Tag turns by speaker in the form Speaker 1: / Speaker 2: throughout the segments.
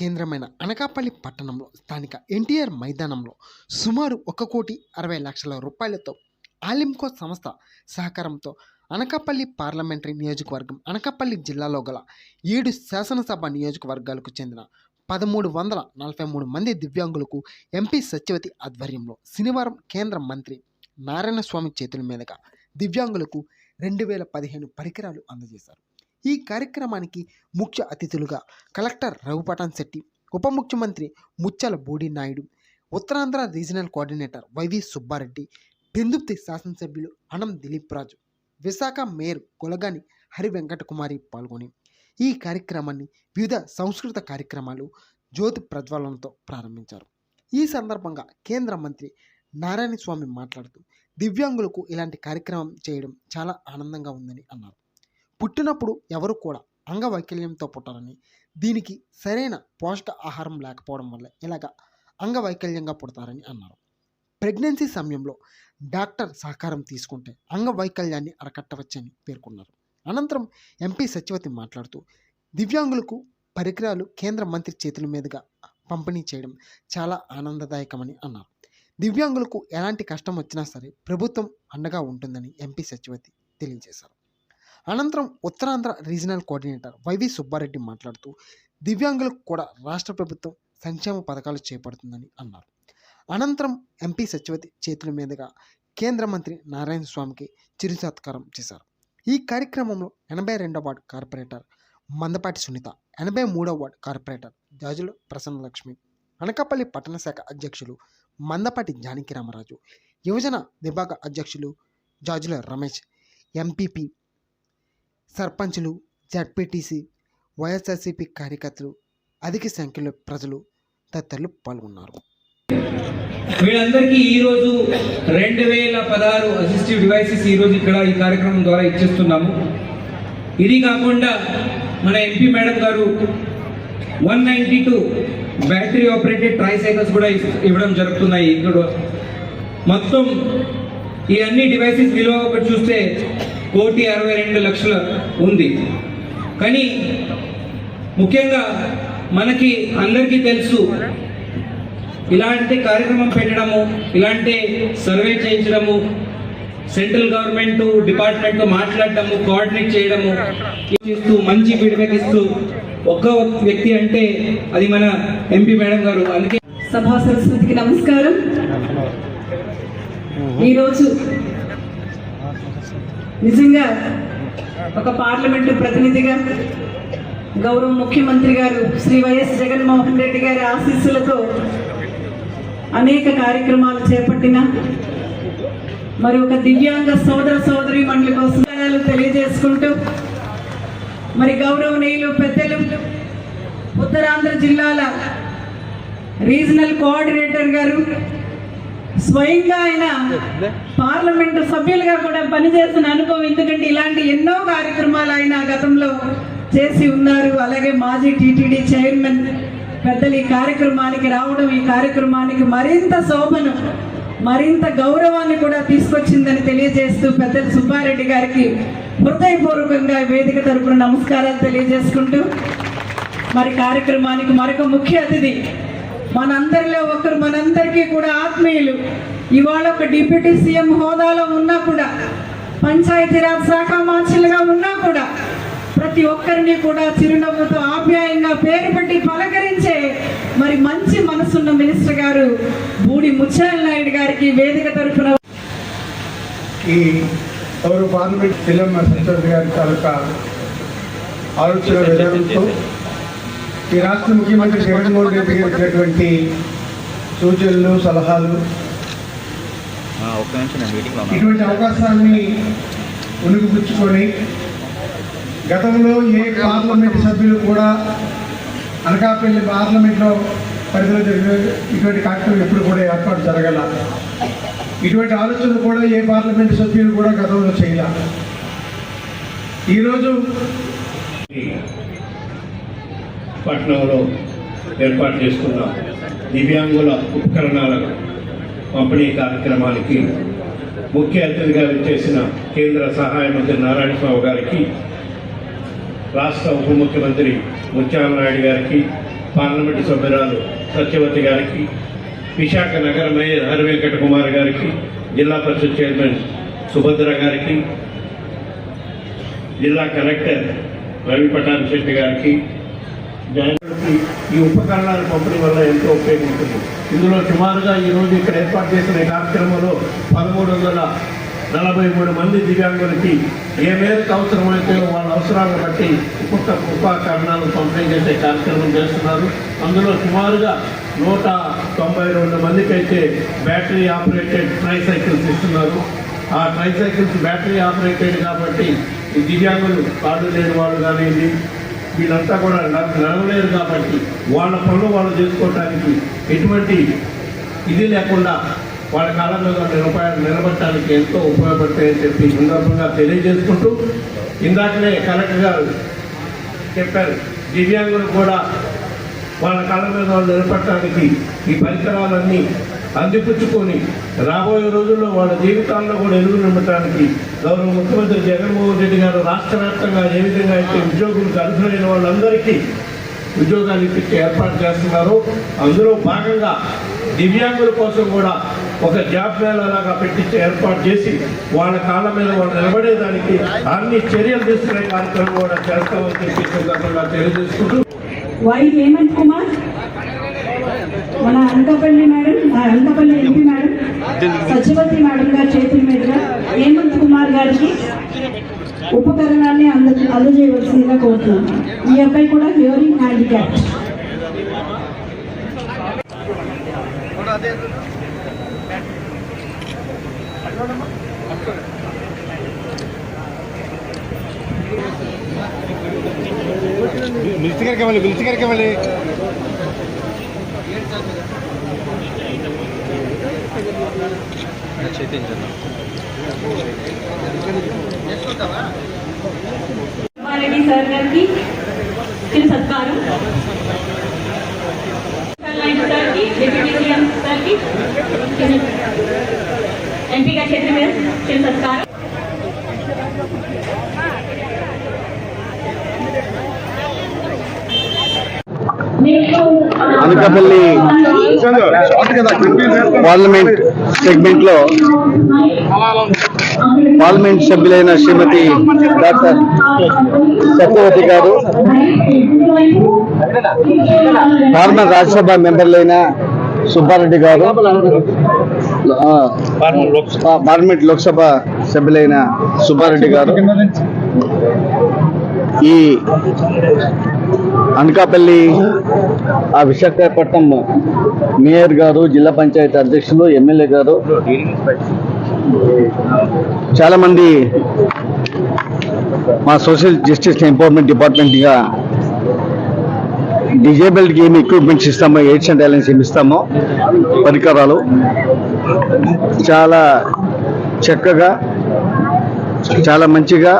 Speaker 1: కేంద్రమైన అనకాపల్లి పట్టణంలో స్థానిక ఎన్టీఆర్ మైదానంలో సుమారు ఒక కోటి అరవై లక్షల రూపాయలతో ఆలింకో సంస్థ సహకారంతో అనకాపల్లి పార్లమెంటరీ నియోజకవర్గం అనకాపల్లి జిల్లాలో గల ఏడు శాసనసభ నియోజకవర్గాలకు చెందిన పదమూడు వందల నలభై మూడు మంది దివ్యాంగులకు ఎంపీ సత్యవతి ఆధ్వర్యంలో శనివారం కేంద్ర మంత్రి నారాయణస్వామి చేతుల మీదుగా దివ్యాంగులకు రెండు వేల పదిహేను పరికరాలు అందజేశారు. ఈ కార్యక్రమానికి ముఖ్య అతిథులుగా కలెక్టర్ రఘుపటాన్ శెట్టి ఉప ముఖ్యమంత్రి Mutyala Bodi Naidu Uttarandhra regional coordinator YV Subbareddy Pendurthi శాసనసభ్యులు అనం దిలీప్ రాజు విశాఖ మేయర్ గొలగాని హరి వెంకటకుమారి పాల్గొని ఈ కార్యక్రమాన్ని వివిధ సంస్కృత కార్యక్రమాలు జ్యోతి ప్రజ్వలనతో ప్రారంభించారు. ఈ సందర్భంగా కేంద్ర మంత్రి నారాయణ స్వామి మాట్లాడుతూ దివ్యాంగులకు ఇలాంటి కార్యక్రమం చేయడం చాలా ఆనందంగా ఉందని అన్నారు. పుట్టినప్పుడు ఎవరు కూడా అంగవైకల్యంతో పుట్టారని దీనికి సరైన పోషక ఆహారం లేకపోవడం వల్ల ఇలాగ అంగవైకల్యంగా పుడతారని అన్నారు. ప్రెగ్నెన్సీ సమయంలో డాక్టర్ సహకారం తీసుకుంటే అంగవైకల్యాన్ని అరకట్టవచ్చని పేర్కొన్నారు. అనంతరం ఎంపీ సత్యవతి మాట్లాడుతూ దివ్యాంగులకు పరికరాలు కేంద్ర మంత్రి చేతుల మీదుగా పంపిణీ చేయడం చాలా ఆనందదాయకమని అన్నారు. దివ్యాంగులకు ఎలాంటి కష్టం వచ్చినా సరే ప్రభుత్వం అండగా ఉంటుందని ఎంపీ సత్యవతి తెలియజేశారు. అనంతరం Uttarandhra regional coordinator YV Subbareddy మాట్లాడుతూ దివ్యాంగులకు కూడా రాష్ట్ర ప్రభుత్వం సంక్షేమ పథకాలు చేపడుతుందని అన్నారు. అనంతరం ఎంపీ సత్యవతి చేతుల మీదుగా కేంద్ర మంత్రి నారాయణ స్వామికి చిరు సత్కారం చేశారు. ఈ కార్యక్రమంలో ఎనభై రెండవ వార్డు కార్పొరేటర్ మందపాటి సునీత ఎనభై మూడవ వార్డు కార్పొరేటర్ జాజుల ప్రసన్నలక్ష్మి అనకాపల్లి పట్టణ శాఖ అధ్యక్షులు మందపాటి జానకి రామరాజు యువజన విభాగ అధ్యక్షులు జాజుల రమేష్ ఎంపీపీ సర్పంచులు జడ్పీటీసీ వైఎస్ఆర్సీపీ కార్యకర్తలు అధిక సంఖ్యలో ప్రజలు తదితరులు పాల్గొన్నారు.
Speaker 2: వీళ్ళందరికీ ఈరోజు రెండు వేల పదహారు అసిస్టివ్ డివైసెస్ ఈరోజు ఇక్కడ ఈ కార్యక్రమం ద్వారా ఇచ్చేస్తున్నాము. ఇది కాకుండా మన ఎంపీ మేడం గారు one ninety two battery operated tricycles కూడా ఇవ్వడం జరుగుతున్నాయి. ఇక్కడ మొత్తం ఈ అన్ని డివైసెస్ విలువ ఒకటి చూస్తే కోటి అరవై రెండు లక్షల ఉంది. కానీ ముఖ్యంగా మనకి అందరికీ తెలుసు ఇలాంటి కార్యక్రమం పెట్టడము ఇలాంటి సర్వే చేయించడము సెంట్రల్ గవర్నమెంట్ డిపార్ట్మెంట్తో మాట్లాడటము కోఆర్డినేట్ చేయడము చేస్తూ మంచి ఫీడ్బ్యాక్ ఇస్తూ ఒక్క వ్యక్తి అంటే అది మన ఎంపీ మేడం గారు. అందుకే
Speaker 3: సభా సరస్వతికి నమస్కారం. ఈరోజు నిజంగా ఒక పార్లమెంటు ప్రతినిధిగా గౌరవ ముఖ్యమంత్రి గారు శ్రీ వైఎస్ జగన్మోహన్ రెడ్డి గారి ఆశీస్సులతో అనేక కార్యక్రమాలు చేపట్టిన మరి ఒక దివ్యాంగ సోదర సోదరి మండలి కోసం తెలియజేసుకుంటూ మరి గౌరవనీయులు పెద్దలు ఉత్తరాంధ్ర జిల్లాల రీజనల్ కోఆర్డినేటర్ గారు స్వయంగా ఆయన పార్లమెంటు సభ్యులుగా కూడా పనిచేసిన అనుభవం ఎందుకంటే ఇలాంటి ఎన్నో కార్యక్రమాలు ఆయన గతంలో చేసి ఉన్నారు. అలాగే మాజీ టీటీడీ చైర్మన్ పెద్దలు ఈ కార్యక్రమానికి రావడం ఈ కార్యక్రమానికి మరింత శోభను మరింత గౌరవాన్ని కూడా తీసుకొచ్చిందని తెలియజేస్తూ పెద్దలు సుబ్బారెడ్డి గారికి హృదయపూర్వకంగా వేదిక తరపున నమస్కారాలు తెలియజేసుకుంటూ మరి కార్యక్రమానికి మరొక ముఖ్య అతిథి మనందరిలో ఒకరు మనందరికీ కూడా ఆత్మీయులు. ఇవాళ ఒక డిప్యూటీ సీఎం హోదాలో ఉన్నా కూడా పంచాయతీరాజ్ శాఖ మార్చులుగా ఉన్నా కూడా ప్రతి ఒక్కరిని కూడా చిరునవ్వుతో ఆప్యాయంగా పేరు పెట్టి పలకరించే మరి మంచి మనసున్న మినిస్టర్ గారు బూడి ముత్యాల నాయుడు గారికి వేదిక తరఫున
Speaker 4: ఈ గౌరవ పార్లమెంట్ పిల్లమ్మ సంతోష్ గారి తాలూకా ఆలోచన విధానంతో ఈ రాష్ట్ర ముఖ్యమంత్రి జగన్మోహన్ రెడ్డి గారు ఇచ్చినటువంటి సూచనలు సలహాలు. ఇటువంటి అవకాశాన్ని ఉనికిపుచ్చుకొని గతంలో ఏ పార్లమెంట్ సభ్యులు కూడా అనకాపల్లి పార్లమెంట్లో పరిధిలో జరిగిన ఇటువంటి కార్యక్రమం ఎప్పుడు కూడా ఏర్పాటు జరగల. ఇటువంటి ఆలోచనలు కూడా ఏ పార్లమెంటు సభ్యులు కూడా గతంలో చేయాల. ఈరోజు
Speaker 5: పట్టణంలో ఏర్పాటు చేసుకున్న దివ్యాంగుల ఉపకరణాల పంపిణీ కార్యక్రమానికి ముఖ్య అతిథిగా విచ్చేసిన కేంద్ర సహాయ మంత్రి నారాయణస్వామి గారికి రాష్ట్ర ఉప ముఖ్యమంత్రి ముత్యాలనాయుడు గారికి పార్లమెంటు సభ్యురాలు సత్యవతి గారికి విశాఖ నగర మేయర్ హరివెంకట కుమార్ గారికి జిల్లా పరిషత్ చైర్మన్ సుభద్ర గారికి జిల్లా కలెక్టర్ రవి పటాన్ శెట్టి గారికి జనానికి ఈ ఉపకరణాలు పంపిణీ వల్ల ఎంతో ఉపయోగం ఉంటుంది ఇందులో సుమారుగా ఈ రోజు ఇక్కడ ఏర్పాటు చేసిన కార్యక్రమంలో పదమూడు వందల నలభై మూడు మంది దివ్యాంగులకి ఏ మేరకు అవసరమైతే వాళ్ళ అవసరాలను బట్టి ఉపక ఉపకరణాలు పంపిణీ చేసే కార్యక్రమం చేస్తున్నారు. అందులో సుమారుగా నూట తొంభై రెండు మందికైతే బ్యాటరీ ఆపరేటెడ్ ట్రై సైకిల్స్ ఇస్తున్నారు. ఆ ట్రై సైకిల్స్ బ్యాటరీ ఆపరేటెడ్ కాబట్టి ఈ దివ్యాంగులు కాళ్ళు లేని వాళ్ళు కానివ్వండి వీళ్ళంతా కూడా నాకు నడవలేరు కాబట్టి వాళ్ళ పనులు వాళ్ళు చేసుకోవడానికి ఎటువంటి ఇది లేకుండా వాళ్ళ కాలంలో మీద నిలబ నిలబడటానికి ఎంతో ఉపయోగపడతాయని చెప్పి సందర్భంగా తెలియజేసుకుంటూ ఇందాకనే కలెక్టర్ గారు చెప్పారు. దివ్యాంగులు కూడా వాళ్ళ కాళ్ళ మీద వాళ్ళు నిలబడటానికి ఈ పరికరాలన్నీ అందిపుచ్చుకొని రాబోయే రోజుల్లో వాళ్ళ జీవితాల్లో కూడా ఎదుగు నింపడానికి గౌరవ ముఖ్యమంత్రి జగన్మోహన్ రెడ్డి గారు రాష్ట్ర వ్యాప్తంగా ఏ విధంగా అయితే ఉద్యోగులకు అర్హులైన వాళ్ళందరికీ ఉద్యోగాలు ఇప్పించి ఏర్పాటు చేస్తున్నారు అందులో భాగంగా దివ్యాంగుల కోసం కూడా ఒక జాబ్ మేళలాగా పెట్టించి ఏర్పాటు చేసి వాళ్ళ కాళ్ళ మీద వాళ్ళు నిలబడేదానికి అన్ని చర్యలు తీసుకునే కార్యక్రమం కూడా చేస్తామని చెప్పి సందర్భంగా తెలియజేసుకుంటూ
Speaker 3: వై హేమంత్ కుమార్ మన అనకాపల్లి మేడం ఆ, Anakapalli MP madam Satyavati madam గారి చేతుల మీదుగా హేమంత్ కుమార్ గారికి ఉపకరణాన్ని అంద అందజేయవలసిందిగా కోరుతున్నాను ఈ అబ్బాయి కూడా హియరింగ్ హ్యాండిక్యాప్
Speaker 6: రెడ్డి సార్ గారికి చిన్న సత్కారం. సార్కి డిప్యూటీ సీఎం సార్కి చిన్న సత్కారం.
Speaker 7: అనకాపల్లి. పార్లమెంట్ సెగ్మెంట్లో పార్లమెంట్ సభ్యులైన శ్రీమతి డాక్టర్ చక్రవర్తి గారు పార్లమెంట్ రాజ్యసభ మెంబర్లైన సుబ్బారెడ్డి గారు పార్లమెంట్ లోక్సభ సభ్యులైన సుబ్బారెడ్డి గారు ఈ అనకాపల్లి ఆ విశాఖపట్నం మేయర్ గారు జిల్లా పంచాయతీ అధ్యక్షులు ఎమ్మెల్యే గారు చాలామంది మా సోషల్ జస్టిస్ ఎంపవర్మెంట్ డిపార్ట్మెంట్గా డిజేబుల్డ్కి ఏమి ఎక్విప్మెంట్స్ ఇస్తామో ఎయిడ్స్ అండ్ టాలెంట్స్ ఏమి ఇస్తామో పరికరాలు చాలా చక్కగా చాలా మంచిగా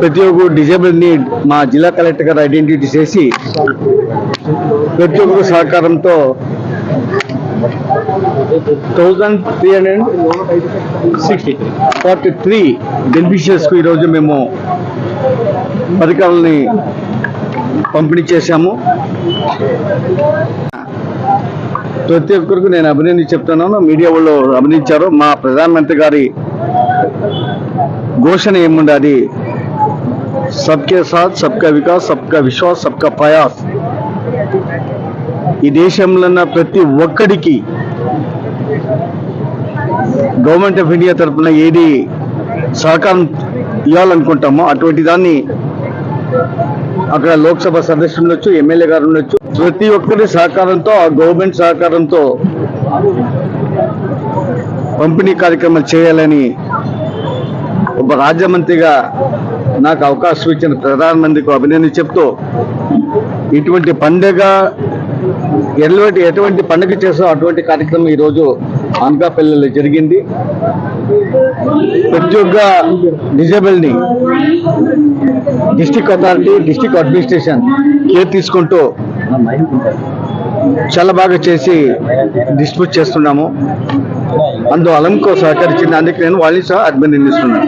Speaker 7: ప్రతి ఒక్క డిజేబుల్ని మా జిల్లా కలెక్టర్ గారు ఐడెంటిటీ చేసి ప్రతి ఒక్కరు సహకారంతో thousand three hundred sixty forty three బెనిఫిషియర్స్కు ఈరోజు మేము పథకాలని పంపిణీ చేశాము. ప్రతి ఒక్కరికి నేను అభినందించి చెప్తున్నాను. మీడియా వాళ్ళు అభినందించారు. మా ప్రధానమంత్రి గారి ఘోషణ ఏముంది అది సబ్కే సాత్ సబ్కా వికాస్ సబ్కా విశ్వాస్ సబ్కా ప్రయాస్ ఈ దేశంలో ఉన్న ప్రతి ఒక్కడికి గవర్నమెంట్ ఆఫ్ ఇండియా తరఫున ఏది సహకారం ఇవ్వాలనుకుంటామో అటువంటి దాన్ని అక్కడ లోక్సభ సదస్సులు ఉండొచ్చు ఎమ్మెల్యే గారు ఉండొచ్చు. ప్రతి ఒక్కరి సహకారంతో ఆ గవర్నమెంట్ సహకారంతో పంపిణీ కార్యక్రమాలు చేయాలని ఒక రాజ్యమంత్రిగా నాకు అవకాశం ఇచ్చిన ప్రధానమంత్రికి అభినందన చెప్తూ ఇటువంటి పండుగ ఎటువంటి ఎటువంటి పండుగ చేసో అటువంటి కార్యక్రమం ఈరోజు అనకాపల్లిలో జరిగింది. ప్రతి ఒక్క డిజేబుల్ని district authority district administration care తీసుకుంటూ చాలా బాగా చేసి డిస్ట్రిబ్యూట్ చేస్తున్నాము. అందులో అలంకో సహకరించింది. అందుకే నేను వాళ్ళని సహా అభినందిస్తున్నాను.